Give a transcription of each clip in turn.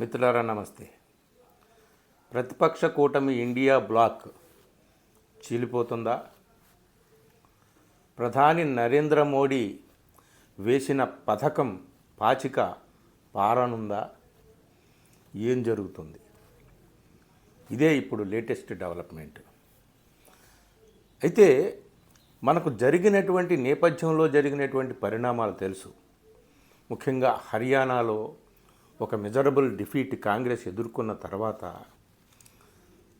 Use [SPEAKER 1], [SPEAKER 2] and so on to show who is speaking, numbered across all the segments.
[SPEAKER 1] మిత్రులారా నమస్తే. ప్రతిపక్ష కూటమి ఇండియా బ్లాక్ చీలిపోతుందా? ప్రధాని నరేంద్ర మోడీ వేసిన పథకం పాచిక పారనుందా? ఏం జరుగుతుంది? ఇదే ఇప్పుడు లేటెస్ట్ డెవలప్మెంట్. అయితే మనకు జరిగినటువంటి నేపథ్యంలో జరిగినటువంటి పరిణామాలు తెలుసు. ముఖ్యంగా హర్యానాలో ఒక మెజరబుల్ డిఫీట్ కాంగ్రెస్ ఎదుర్కొన్న తర్వాత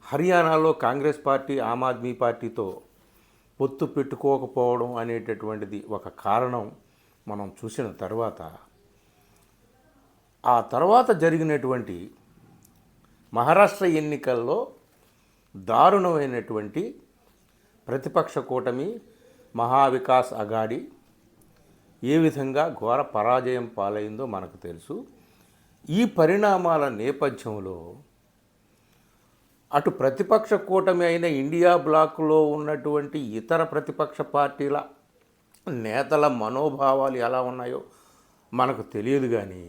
[SPEAKER 1] హర్యానాలో కాంగ్రెస్ పార్టీ ఆమ్ ఆద్మీ పార్టీతో పొత్తు పెట్టుకోకపోవడం అనేటటువంటిది ఒక కారణం మనం చూసిన తర్వాత ఆ తర్వాత జరిగినటువంటి మహారాష్ట్ర ఎన్నికల్లో దారుణమైనటువంటి ప్రతిపక్ష కూటమి మహావికాస్ అఘాడి ఏ విధంగా ఘోర పరాజయం పాలైందో మనకు తెలుసు. ఈ పరిణామాల నేపథ్యంలో అటు ప్రతిపక్ష కూటమి అయిన ఇండియా బ్లాక్లో ఉన్నటువంటి ఇతర ప్రతిపక్ష పార్టీల నేతల మనోభావాలు ఎలా ఉన్నాయో మనకు తెలియదు కానీ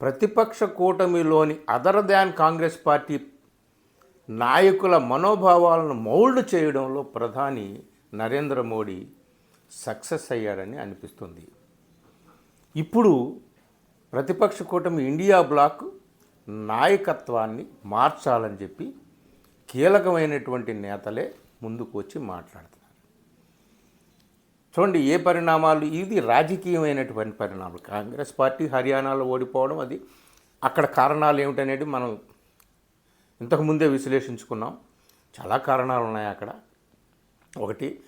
[SPEAKER 1] ప్రతిపక్ష కూటమిలోని అదర్ దాన్ కాంగ్రెస్ పార్టీ నాయకుల మనోభావాలను మౌల్డ్ చేయడంలో ప్రధాని నరేంద్ర మోడీ సక్సెస్ అయ్యాడని అనిపిస్తుంది. ఇప్పుడు ప్రతిపక్ష కూటమి ఇండియా బ్లాక్ నాయకత్వాన్ని మార్చాలని చెప్పి కీలకమైనటువంటి నేతలే ముందుకు వచ్చి మాట్లాడుతున్నారు. చూడండి ఏ పరిణామాలు ఇది రాజకీయమైనటువంటి పరిణామాలు. కాంగ్రెస్ పార్టీ హర్యానాలో ఓడిపోవడం అది. అక్కడ కారణాలు ఏమిటనేది మనం ఇంతకుముందే విశ్లేషించుకున్నాం. చాలా కారణాలు ఉన్నాయి అక్కడ. ఒకటి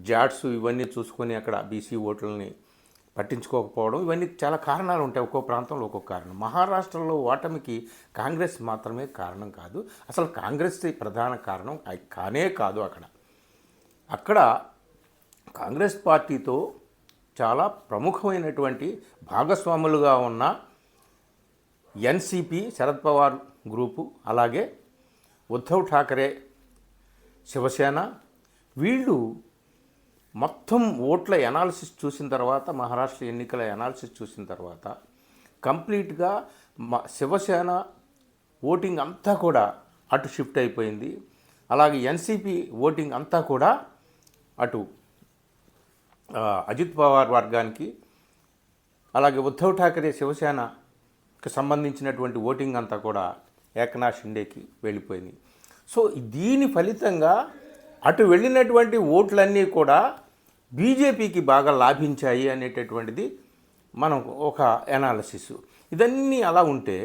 [SPEAKER 1] జాట్స్ ఇవన్నీ చూసుకొని అక్కడ బీసీ ఓట్లని పట్టించుకోకపోవడం ఇవన్నీ చాలా కారణాలు ఉంటాయి ఒక్కో ప్రాంతంలో ఒక్కొక్క కారణం. మహారాష్ట్రలో ఓటమికి కాంగ్రెస్ మాత్రమే కారణం కాదు. అసలు కాంగ్రెస్ ప్రధాన కారణం కానే కాదు అక్కడ. అక్కడ కాంగ్రెస్ పార్టీతో చాలా ప్రముఖమైనటువంటి భాగస్వాములుగా ఉన్న ఎన్సిపి శరద్ పవార్ గ్రూపు అలాగే ఉద్ధవ్ ఠాకరే శివసేన వీళ్ళు మొత్తం ఓట్ల ఎనాలిసిస్ చూసిన తర్వాత మహారాష్ట్ర ఎన్నికల ఎనాలిసిస్ చూసిన తర్వాత కంప్లీట్గా మ శివసేన ఓటింగ్ అంతా కూడా అటు షిఫ్ట్ అయిపోయింది. అలాగే ఎన్సీపీ ఓటింగ్ అంతా కూడా అటు అజిత్ పవార్ వర్గానికి అలాగే ఉద్ధవ్ ఠాకరే శివసేనకు సంబంధించినటువంటి ఓటింగ్ అంతా కూడా ఏకనాథ్ షిండేకి వెళ్ళిపోయింది. సో దీని ఫలితంగా అటు వెళ్ళినటువంటి ఓట్లన్నీ కూడా బీజేపీకి బాగా లాభించాయి అనేటటువంటిది మనం ఒక ఎనాలసిస్ ఇదన్నీ అలా ఉంటే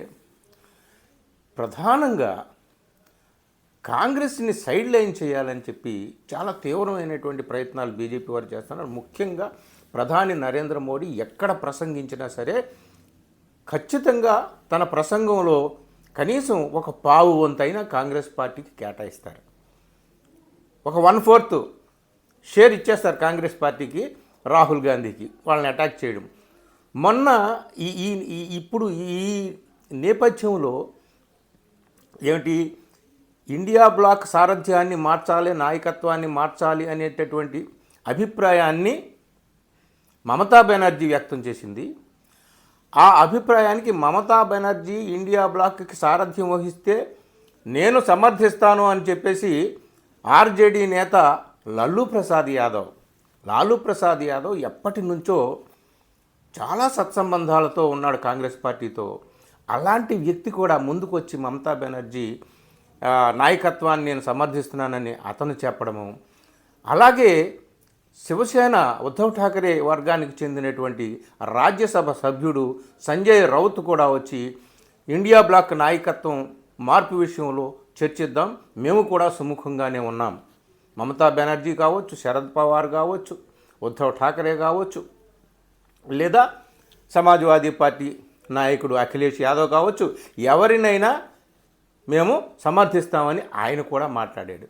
[SPEAKER 1] ప్రధానంగా కాంగ్రెస్ని సైడ్ లైన్ చేయాలని చెప్పి చాలా తీవ్రమైనటువంటి ప్రయత్నాలు బీజేపీ వారు చేస్తున్నారు. ముఖ్యంగా ప్రధాని నరేంద్ర మోడీ ఎక్కడ ప్రసంగించినా సరే ఖచ్చితంగా తన ప్రసంగంలో కనీసం ఒక పావు వంతైనా కాంగ్రెస్ పార్టీకి కేటాయిస్తారు. ఒక వన్ ఫోర్త్ షేర్ ఇచ్చేస్తారు కాంగ్రెస్ పార్టీకి రాహుల్ గాంధీకి. వాళ్ళని అటాక్ చేయడం. మొన్న ఈ ఈ ఈ- ఇప్పుడు ఈ నేపథ్యంలో ఏమిటి? ఇండియా బ్లాక్ సారథ్యాన్ని మార్చాలి నాయకత్వాన్ని మార్చాలి అనేటటువంటి అభిప్రాయాన్ని మమతా బెనర్జీ వ్యక్తం చేసింది. ఆ అభిప్రాయానికి మమతా బెనర్జీ ఇండియా బ్లాక్కి సారథ్యం వహిస్తే నేను సమర్థిస్తాను అని చెప్పేసి ఆర్జేడీ నేత లల్లు ప్రసాద్ యాదవ్. లాలూ ప్రసాద్ యాదవ్ ఎప్పటి నుంచో చాలా సత్సంబంధాలతో ఉన్నాడు కాంగ్రెస్ పార్టీతో. అలాంటి వ్యక్తి కూడా ముందుకు వచ్చి మమతా బెనర్జీ నాయకత్వాన్ని నేను సమర్థిస్తున్నానని అతను చెప్పడము. అలాగే శివసేన ఉద్ధవ్ ఠాకరే వర్గానికి చెందినటువంటి రాజ్యసభ సభ్యుడు సంజయ్ రౌత్ కూడా వచ్చి ఇండియా బ్లాక్ నాయకత్వం మార్పు విషయంలో చర్చిద్దాం. మేము కూడా సుముఖంగానే ఉన్నాం. మమతా బెనర్జీ కావచ్చు శరద్ పవార్ కావచ్చు ఉద్ధవ్ ఠాకరే కావచ్చు లేదా సమాజ్వాదీ పార్టీ నాయకుడు అఖిలేష్ యాదవ్ కావచ్చు ఎవరినైనా మేము సమర్థిస్తామని ఆయన కూడా మాట్లాడాడు.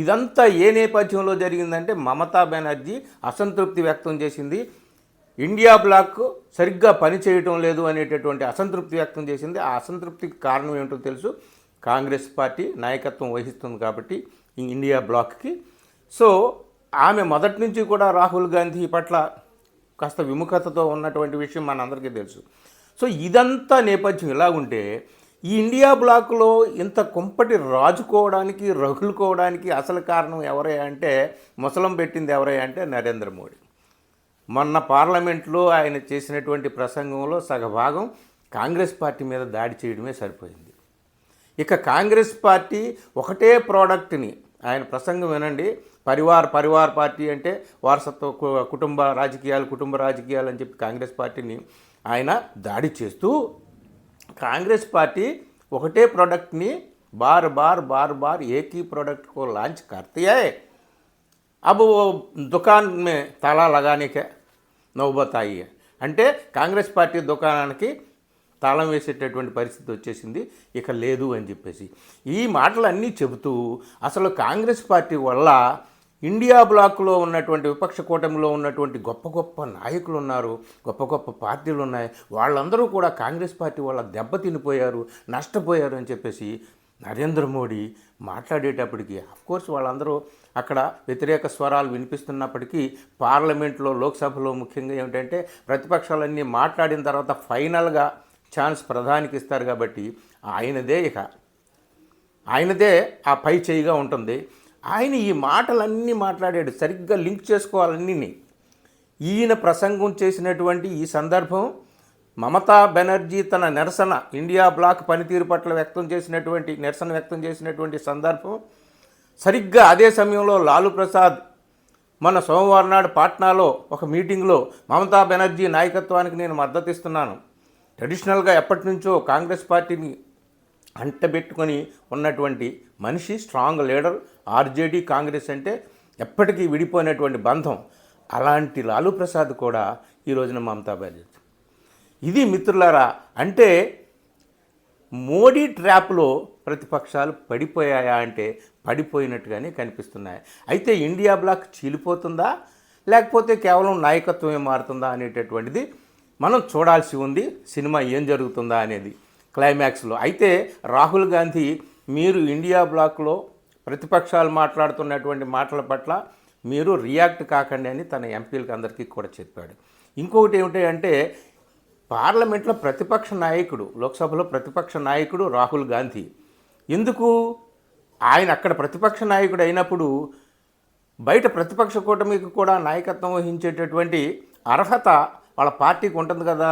[SPEAKER 1] ఇదంతా ఏ నేపథ్యంలో జరిగిందంటే మమతా బెనర్జీ అసంతృప్తి వ్యక్తం చేసింది. ఇండియా బ్లాక్ సరిగ్గా పనిచేయటం లేదు అనేటటువంటి అసంతృప్తి వ్యక్తం చేసింది. ఆ అసంతృప్తికి కారణం ఏంటో తెలుసు. కాంగ్రెస్ పార్టీ నాయకత్వం వహిస్తుంది కాబట్టి ఇండియా బ్లాక్కి సో ఆమె మొదటి నుంచి కూడా రాహుల్ గాంధీ పట్ల కాస్త విముఖతతో ఉన్నటువంటి విషయం మనందరికీ తెలుసు. సో ఇదంతా నేపథ్యం ఇలా ఉంటే ఈ ఇండియా బ్లాక్లో ఇంత కుంపటి రాజుకోవడానికి రగులుకోవడానికి అసలు కారణం ఎవరే అంటే ముసలం పెట్టింది ఎవరే అంటే నరేంద్ర మోడీ. మొన్న పార్లమెంట్లో ఆయన చేసినటువంటి ప్రసంగంలో సగభాగం కాంగ్రెస్ పార్టీ మీద దాడి చేయడమే సరిపోయింది. ఇక కాంగ్రెస్ పార్టీ ఒకటే ప్రోడక్ట్ని ఆయన ప్రసంగం వినండి. పరివార్ పరివార్ పార్టీ అంటే వారసత్వ కుటుంబ రాజకీయాలు కుటుంబ రాజకీయాలు అని చెప్పి కాంగ్రెస్ పార్టీని ఆయన దాడి చేస్తూ కాంగ్రెస్ పార్టీ ఒకటే ప్రోడక్ట్ని బార్ బార్ బార్ బార్ ఏకీ ప్రోడక్ట్కు లాంచ్ को लॉन्च करती దుకాన్ తలా లగానికే నవ్వుబతాయి అంటే కాంగ్రెస్ పార్టీ దుకాణానికి తాళం వేసేటటువంటి పరిస్థితి వచ్చేసింది. ఇక లేదు అని చెప్పేసి. ఈ మాటలన్నీ చెబుతూ అసలు కాంగ్రెస్ పార్టీ వల్ల ఇండియా బ్లాక్లో ఉన్నటువంటి విపక్ష కూటమిలో ఉన్నటువంటి గొప్ప గొప్ప నాయకులు ఉన్నారు గొప్ప గొప్ప పార్టీలు ఉన్నాయి వాళ్ళందరూ కూడా కాంగ్రెస్ పార్టీ వాళ్ళ దెబ్బతినిపోయారు నష్టపోయారు అని చెప్పేసి నరేంద్ర మోడీ మాట్లాడేటప్పటికి కోర్స్ వాళ్ళందరూ అక్కడ వ్యతిరేక స్వరాలు వినిపిస్తున్నప్పటికీ పార్లమెంట్లో లోక్సభలో ముఖ్యంగా ఏమిటంటే ప్రతిపక్షాలన్నీ మాట్లాడిన తర్వాత ఫైనల్గా ఛాన్స్ ప్రధానికి ఇస్తారు కాబట్టి ఆయనదే ఇక. ఆయనదే ఆ పై చేయిగా ఉంటుంది. ఆయన ఈ మాటలన్నీ మాట్లాడాడు. సరిగ్గా లింక్ చేసుకోవాలన్నీ ఈయన ప్రసంగం చేసినటువంటి ఈ సందర్భం మమతా బెనర్జీ తన నిరసన ఇండియా బ్లాక్ పనితీరు పట్ల వ్యక్తం చేసినటువంటి నిరసన వ్యక్తం చేసినటువంటి సందర్భం సరిగ్గా అదే సమయంలో లాలూ ప్రసాద్ మన సోమవారం నాడు పాట్నాలో ఒక మీటింగ్లో మమతా బెనర్జీ నాయకత్వానికి నేను మద్దతు ఇస్తున్నాను ట్రెడిషనల్గా ఎప్పటి నుంచో కాంగ్రెస్ పార్టీని అంటబెట్టుకొని ఉన్నటువంటి మనిషి స్ట్రాంగ్ లీడర్ ఆర్జేడీ కాంగ్రెస్ అంటే ఎప్పటికీ విడిపోయినటువంటి బంధం. అలాంటి లాలూ ప్రసాద్ కూడా ఈ రోజున మమతా బెనర్జీ. ఇది మిత్రులారా అంటే మోడీ ట్రాప్లో ప్రతిపక్షాలు పడిపోయాయా అంటే పడిపోయినట్టుగానే కనిపిస్తున్నాయి. అయితే ఇండియా బ్లాక్ చీలిపోతుందా? లేకపోతే కేవలం నాయకత్వమే మారుతుందా అనేటటువంటిది మనం చూడాల్సి ఉంది సినిమా ఏం జరుగుతుందా అనేది క్లైమాక్స్లో. అయితే రాహుల్ గాంధీ మీరు ఇండియా బ్లాక్లో ప్రతిపక్షాలు మాట్లాడుతున్నటువంటి మాటల పట్ల మీరు రియాక్ట్ కాకండి అని తన ఎంపీలకు అందరికీ కూడా చెప్పాడు. ఇంకొకటి ఏమిటి అంటే పార్లమెంట్లో ప్రతిపక్ష నాయకుడు లోక్సభలో ప్రతిపక్ష నాయకుడు రాహుల్ గాంధీ. ఎందుకు? ఆయన అక్కడ ప్రతిపక్ష నాయకుడు అయినప్పుడు బయట ప్రతిపక్ష కూటమికి కూడా నాయకత్వం వహించేటటువంటి అర్హత వాళ్ళ పార్టీకి ఉంటుంది కదా.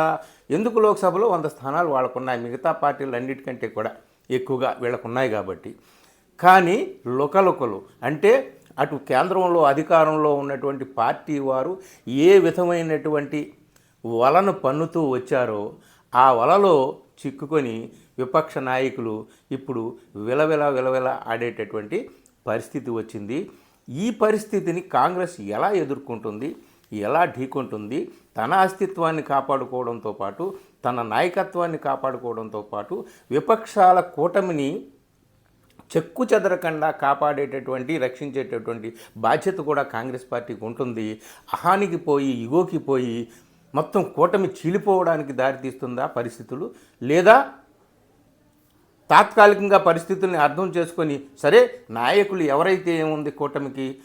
[SPEAKER 1] ఎందుకు లోక్సభలో వంద స్థానాలు వాళ్ళకు ఉన్నాయి మిగతా పార్టీలు అన్నిటికంటే కూడా ఎక్కువగా వీళ్ళకు ఉన్నాయి కాబట్టి. కానీ లుకలుకలు అంటే అటు కేంద్రంలో అధికారంలో ఉన్నటువంటి పార్టీ వారు ఏ విధమైనటువంటి వలను పన్నుతూ వచ్చారో ఆ వలలో చిక్కుకొని విపక్ష నాయకులు ఇప్పుడు విలవిల విలవిల ఆడేటటువంటి పరిస్థితి వచ్చింది. ఈ పరిస్థితిని కాంగ్రెస్ ఎలా ఎదుర్కొంటుంది? ఎలా ఢీకొంటుంది తన అస్తిత్వాన్ని కాపాడుకోవడంతో పాటు తన నాయకత్వాన్ని కాపాడుకోవడంతో పాటు విపక్షాల కూటమిని చెక్కు చెదరకుండా కాపాడేటటువంటి రక్షించేటటువంటి బాధ్యత కూడా కాంగ్రెస్ పార్టీకి ఉంటుంది. అహానికి పోయి ఇగోకి పోయి మొత్తం కూటమి చీలిపోవడానికి దారితీస్తుందా పరిస్థితులు? లేదా తాత్కాలికంగా పరిస్థితుల్ని అర్థం చేసుకొని సరే నాయకులు ఎవరైతే ఏముంది కూటమికి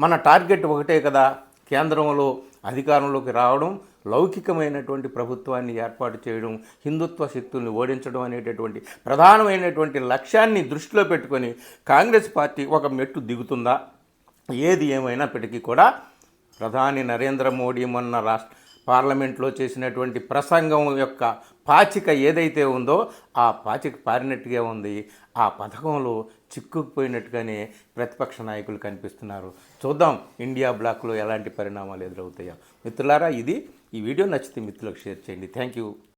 [SPEAKER 1] మన టార్గెట్ ఒకటే కదా కేంద్రంలో అధికారంలోకి రావడం లౌకికమైనటువంటి ప్రభుత్వాన్ని ఏర్పాటు చేయడం హిందుత్వ శక్తుల్ని ఓడించడం అనేటటువంటి ప్రధానమైనటువంటి లక్ష్యాన్ని దృష్టిలో పెట్టుకొని కాంగ్రెస్ పార్టీ ఒక మెట్టు దిగుతుందా? ఏది ఏమైనప్పటికీ కూడా ప్రధాని నరేంద్ర మోడీ మొన్న రాష్ట్ర పార్లమెంట్లో చేసినటువంటి ప్రసంగం యొక్క పాచిక ఏదైతే ఉందో ఆ పాచిక పారినట్టుగా ఉంది. ఆ పథకంలో చిక్కుకుపోయినట్టుగానే ప్రతిపక్ష నాయకులు కనిపిస్తున్నారు. చూద్దాం ఇండియా బ్లాక్లో ఎలాంటి పరిణామాలు ఎదురవుతాయో. మిత్రులారా ఇది ఈ వీడియో నచ్చితే మిత్రులకు షేర్ చేయండి. Thank you.